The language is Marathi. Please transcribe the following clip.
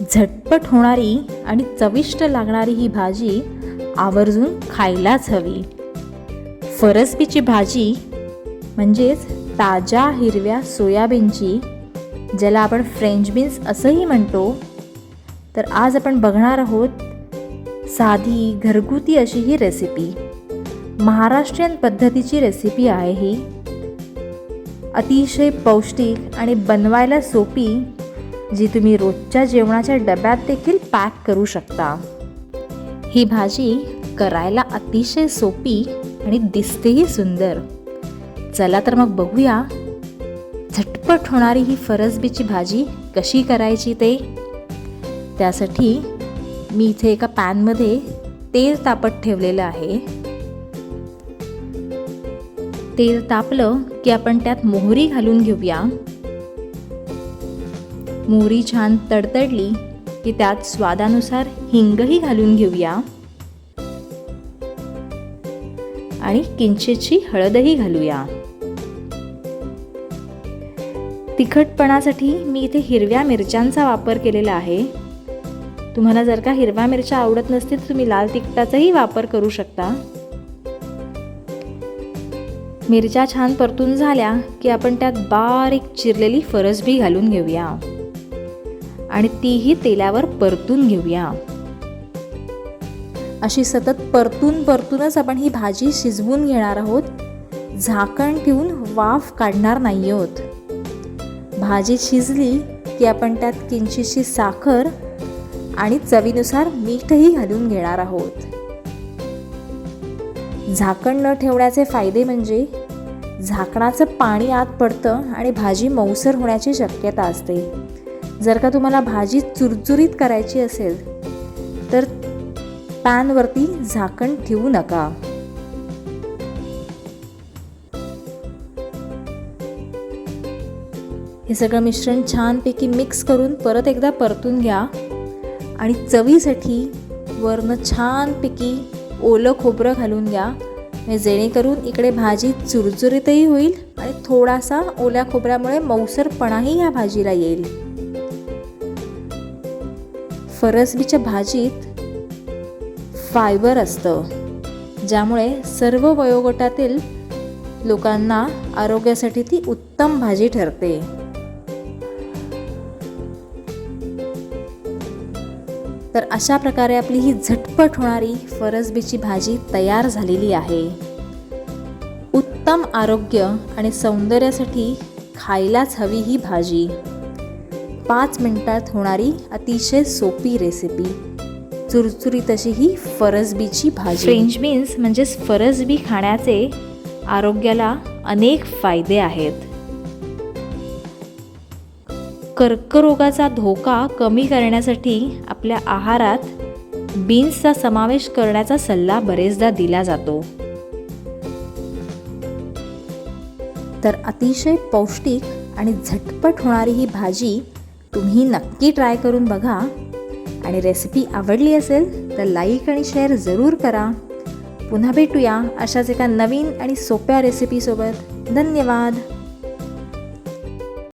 झटपट होणारी आणि चविष्ट लागणारी ही भाजी आवर्जून खायलाच हवी. फरसबीची भाजी म्हणजेच ताज्या हिरव्या सोयाबीनची ज्याला आपण फ्रेंच बीन्स असंही म्हणतो. तर आज आपण बघणार आहोत साधी घरगुती अशी ही रेसिपी महाराष्ट्रीयन पद्धतीची रेसिपी आहे ही. अतिशय पौष्टिक आणि बनवायला सोपी जी तुम्ही रोजच्या जेवणाच्या डब्यात देखील पॅक करू शकता. ही भाजी करायला अतिशय सोपी आणि दिसतेही सुंदर. चला तर मग बघूया झटपट होणारी ही फरसबीची भाजी कशी करायची ते. त्यासाठी मी इथे एका पॅनमध्ये तेल तापत ठेवलेलं आहे. तेल तापलं की आपण त्यात मोहरी घालून घेऊया. मोहरी छान तडतडली की त्यात स्वादानुसार हिंगही घालून घेऊया. आणि किंचितची हळदही घालूया. तिखटपणासाठी मी इथे हिरव्या मिरच्यांचा वापर केलेला आहे. तुम्हाला जर का हिरव्या मिरच्या आवडत नसतील तर तुम्ही लाल तिखटाचाही वापर करू शकता. मिरच्या छान परतून झाल्या की आपण त्यात बारीक चिरलेली फरसबी घालून घेऊया. आणि तीही तेलावर परतून घेऊया. अशी सतत परतून परतूनच आपण ही भाजी शिजवून घेणार आहोत. झाकण ठेवून वाफ काढणार नाही आहोत भाजी शिजली की आपण त्यात किंचितशी साखर आणि चवीनुसार मीठही घालून घेणार आहोत. झाकण न ठेवण्याचे फायदे म्हणजे झाकणाचं पाणी आत पडतं आणि भाजी मऊसर होण्याची शक्यता असते. जर का तुम्हाला भाजी चुरचुरीत करायची असेल तर पॅनवरती झाकण ठेवू नका. हे सगळं मिश्रण छानपैकी मिक्स करून परत एकदा परतून घ्या आणि चवीसाठी वरनं छानपैकी ओलं खोबरं घालून घ्या. म्हणजे जेणेकरून इकडे भाजी चुरचुरीतही होईल आणि थोडासा ओल्या खोबऱ्यामुळे मऊसरपणाही ह्या भाजीला येईल. फरसबीच्या भाजीत फायबर असतं ज्यामुळे सर्व वयोगटातील लोकांना आरोग्यासाठी ती उत्तम भाजी ठरते. तर अशा प्रकारे आपली ही झटपट होणारी फरसबीची भाजी तयार झालेली आहे. उत्तम आरोग्य आणि सौंदर्यासाठी खायलाच हवी ही भाजी. पाच मिनिटात होणारी अतिशय सोपी रेसिपी चुरचुरीत अशी ही फरसबीची भाजी. फ्रेंच बीन्स म्हणजेच फरसबी खाण्याचे आरोग्याला अनेक फायदे आहेत. कर्करोगाचा धोका कमी करण्यासाठी आपल्या आहारात बीन्सचा समावेश करण्याचा सल्ला बरेचदा दिला जातो. तर अतिशय पौष्टिक आणि झटपट होणारी ही भाजी तुम्ही नक्की ट्राय करून बघा. आणि रेसिपी आवडली असेल तर लाईक आणि शेअर जरूर करा. पुन्हा भेटूया अशाच एका नवीन आणि सोप्या रेसिपीसोबत धन्यवाद.